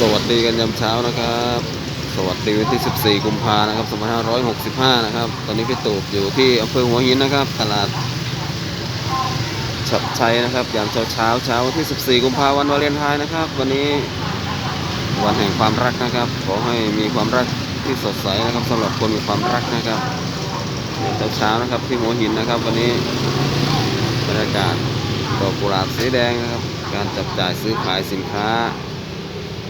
สวัสดีกันยามเช้านะครับ สวัสดีวันที่ 14 กุมภานะครับ 2565 นะครับ ตอนนี้พี่ตูบอยู่ที่อำเภอหัวหินนะครับ ตลาดฉับชัยนะครับ ยามเช้าเช้าเช้าวันที่ 14 กุมภาวันวาเลนไทน์นะครับ วันนี้วันแห่งความรักนะครับ ขอให้มีความรักที่สดใสนะครับสำหรับคนมีความรักนะครับยามเช้าเช้านะครับที่หัวหินนะครับ วันนี้บรรยากาศดอกกุหลาบสีแดงนะครับ การจับจ่ายซื้อขายสินค้า